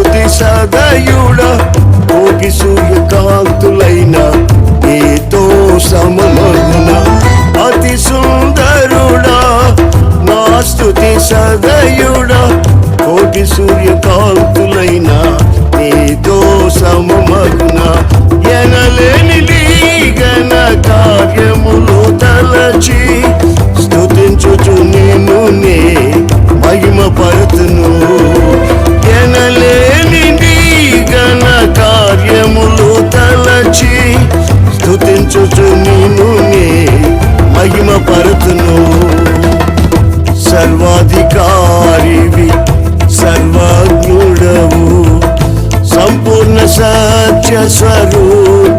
స్తుతి సదయుడ భోగి సూర్యకాంతులైన నీతో సమమగున. అతి సుందరుడా నా స్తుతి సదయుడ కోటి సూర్యకాంతులైన నీతో సమమగ్న. ఎనలేని ఘన కార్యములు తలచి స్తుతించుచు నేను నే మహిమ పరు చూచు నిన్ను మహిమ పరుతును. సర్వాధికారివి సర్వజ్ఞుడవు. సంపూర్ణ సత్య స్వరూపివి